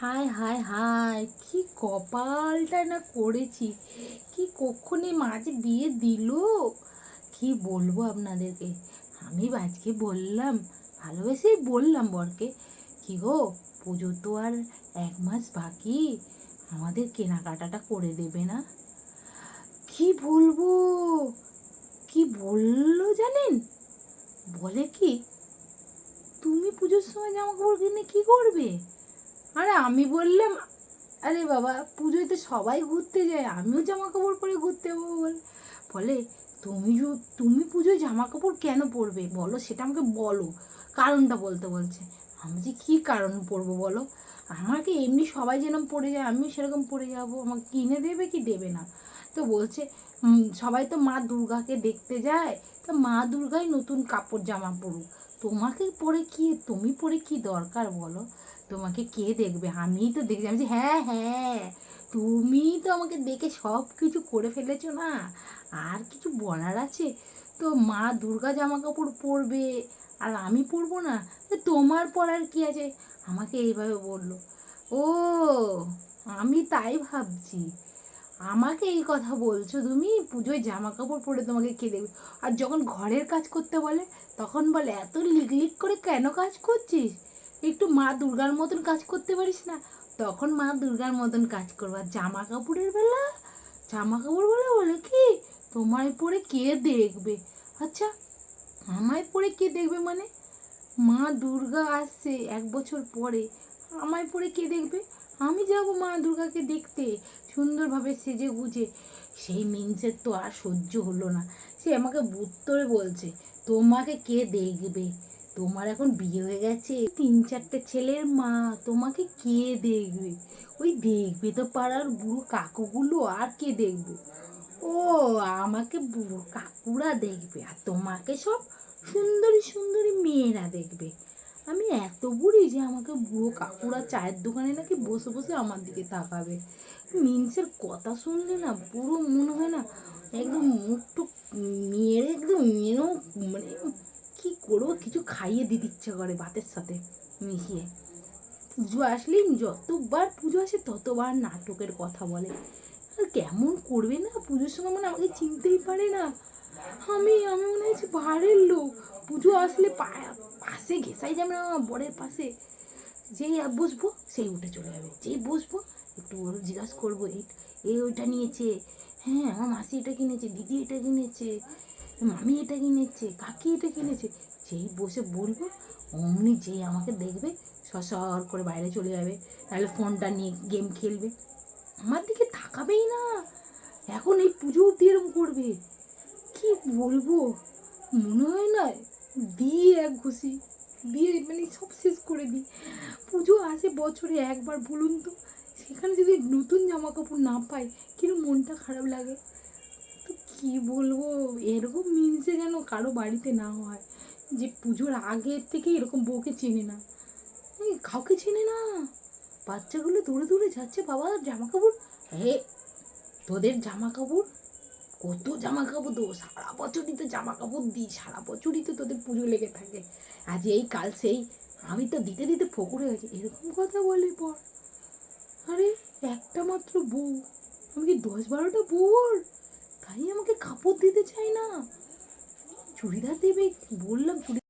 হায় হায় হায়, কি কপালটা না করেছি। কি কক্ষণে মাঝে বিয়ে দিল? কি বলব আপনাদেরকে? আমি আজকে বললাম, ভালোবেসেই বললাম বরকে, কি গো, পুজো তো আর এক মাস বাকি, আমাদের কেনাকাটাটা করে দেবে না? কি বলব? কি বলল জানেন? বলে কি, তুমি পুজোর সময় জামা কাপড় কিনে কি করবে? আরে আমি বললাম, আরে বাবা পুজোয় তো সবাই ঘুরতে যায়, আমিও জামা কাপড় পরে ঘুরতে যাব বলে। বলে, তুমি তুমি পুজোয় জামা কাপড় কেন পরবে? বলো, সেটা আমাকে বলো। কারণটা বলতে বলছে। আমি যে কী কারণ পরবো বলো? আমাকে এমনি সবাই যেরকম পরে যায়, আমিও সেরকম পরে যাব? আমাকে কিনে দেবে কি দেবে না? তো বলছে সবাই তো মা দুর্গাকে দেখতে যায়, তো মা দুর্গাই নতুন কাপড় জামা পরুক। তোমাকে পরে কি, তুমি পরে কি দরকার বলো? তোমাকে কে দেখবে? আমিই তো দেখছি। আমি হ্যাঁ হ্যাঁ তুমি তো আমাকে দেখে সব কিছু করে ফেলেছো না? আর কিছু বলার আছে? তো মা দুর্গা জামা কাপড় পরবে, আর আমি পরবো না? তোমার পরার কি আছে? আমাকে এইভাবে বলল। ও, আমি তাই ভাবছি। আমাকে এই কথা বলছো তুমি? পুজোয় জামা কাপড় পরে তোমাকে কে দেবে আর যখন ঘরের কাজ করতে বলে, তখন বলে, এত লিক লিক করে কেন কাজ করছিস? একটু মা দুর্গার মতন কাজ করতে পারিস না। তখন মা দুর্গার মতন কাজ করব। জামা কাপড়ের বেলা জামা কাপড় বলে বলে কি? তোমায় পরে কে দেখবে? আচ্ছা আমায় পরে কে দেখবে মানে? মা দুর্গা আসছে এক বছর পরে। আমায় পরে কে দেখবে? আমি যাব মা দুর্গাকে দেখতে। সুন্দরভাবে সেজে গুজে। সেই মিনসের তো আর সহ্য হলো না। সে আমাকে বুত্তরে বলছে, তোমাকে কে দেখবে? তোমার এখন বিয়ে হয়ে গেছে। তিন চারটে ছেলের মা, তোমাকে কে দেখবে? ওই দেখবে তো পাড়ার বুড়ো কাকুগুলো, আর কে দেখবে? ও, আমাকে বুড়ো কাকুরা দেখবে, আর তোমাকে সব সুন্দরী সুন্দরী মেয়েরা দেখবে। আমি এত বুড়ি যে আমাকে বুড়ো কাকুরা চায়ের দোকানে নাকি বসে বসে আমার দিকে তাকাবে। মিনসের কথা শুনলে না পুরো মনে হয় না একদম মুখটু মেরে একদম মেরেও মানে কী করব কিছু খাইয়ে দিতে ইচ্ছা করে ভাতের সাথে, মিশিয়ে। পুজো আসলেই যতবার পুজো আসে ততবার নাটকের কথা বলে। কেমন করবে না পুজোর সময় মানে আমাকে চিনতেই পারে না। আমি আমি মনে হচ্ছে বাড়ির লোক। পুজো আসলে পাশে ঘেসাই যাবে না, বরের পাশে। যেই বসবো সেই উঠে চলে যাবে। যেই বসবো একটু ওর জিজ্ঞাসা করব, এই ওইটা নিয়েছে? হ্যাঁ আমার মাসি এটা কিনেছে, দিদি এটা কিনেছে, মামি এটা কিনেছে, কাকি এটা কিনেছে। যেই বসে বলব, অমনি যেই আমাকে দেখবে সসর করে বাইরে চলে যাবে। তাহলে ফোনটা নিয়ে গেম খেলবে। আমার দিকে তাকাবেই না। এখন এই পুজো অব্দি এরকম করবে। কি বলব? মনে হয় না, দিয়ে এক ঘুষি, দিয়ে মানে সব শেষ করে দিই। পুজো আসে বছরে একবার, বলুন তো। সেখানে যদি নতুন জামা কাপড় না পাই কিন্তু মনটা খারাপ লাগে? তো কি বলব? এরকম মিনসে যেন কারও বাড়িতে না হয়। যে পুজোর আগের থেকে এরকম বউকে চেনে না। কাউকে চেনে না। বাচ্চাগুলো দূরে দূরে যাচ্ছে বাবা জামা কাপড় হে তোদের জামা কাপড় কত জামা কাপড় দেবো? সারা বছরই তো জামা কাপড় দিই, সারা বছরই তো তোদের পুজো লেগে থাকে। আজ এই, কাল সেই। আমি তো দিতে দিতে ফকুরে গেছি এরকম কথা বলে পর। আরে, একটা মাত্র বউ। আমি কি দশ বারোটা বউর তাই আমাকে কাপড় দিতে চাই না। চুড়িদার দেবে? বললাম চুড়ি